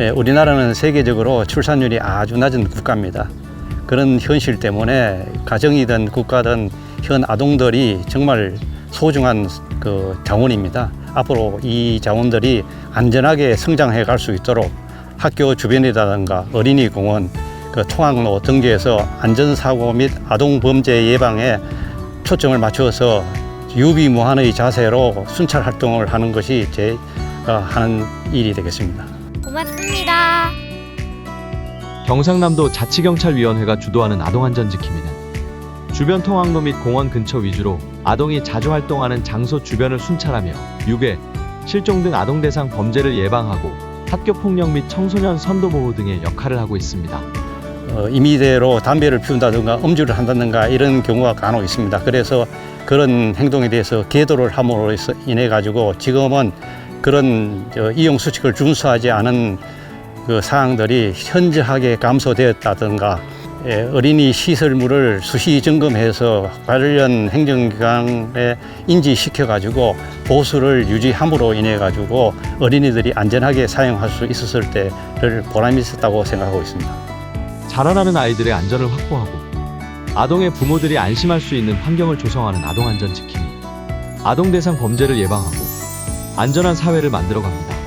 예, 우리나라는 세계적으로 출산율이 아주 낮은 국가입니다. 그런 현실 때문에 가정이든 국가든 현 아동들이 정말 소중한 그 자원입니다. 앞으로 이 자원들이 안전하게 성장해 갈 수 있도록 학교 주변이라든가 어린이 공원, 그 통학로 등지에서 안전사고 및 아동 범죄 예방에 초점을 맞추어서 유비무한의 자세로 순찰 활동을 하는 것이 제가 하는 일이 되겠습니다. 고맙습니다. 경상남도 자치경찰위원회가 주도하는 아동안전지킴이는 주변 통학로 및 공원 근처 위주로 아동이 자주 활동하는 장소 주변을 순찰하며 유괴, 실종 등 아동 대상 범죄를 예방하고 학교 폭력 및 청소년 선도 보호 등의 역할을 하고 있습니다. 어, 임의대로 담배를 피운다든가 음주를 한다든가 이런 경우가 간혹 있습니다. 그래서 그런 행동에 대해서 계도를 함으로 해서 인해 가지고 지금은 그런 저 이용 수칙을 준수하지 않은 그 사항들이 현저하게 감소되었다든가 예, 어린이 시설물을 수시 점검해서 관련 행정기관에 인지시켜 가지고 보수를 유지함으로 인해 가지고 어린이들이 안전하게 사용할 수 있었을 때를 보람이 있었다고 생각하고 있습니다. 자라나는 아이들의 안전을 확보하고 아동의 부모들이 안심할 수 있는 환경을 조성하는 아동안전 지킴이 아동 대상 범죄를 예방하고 안전한 사회를 만들어 갑니다.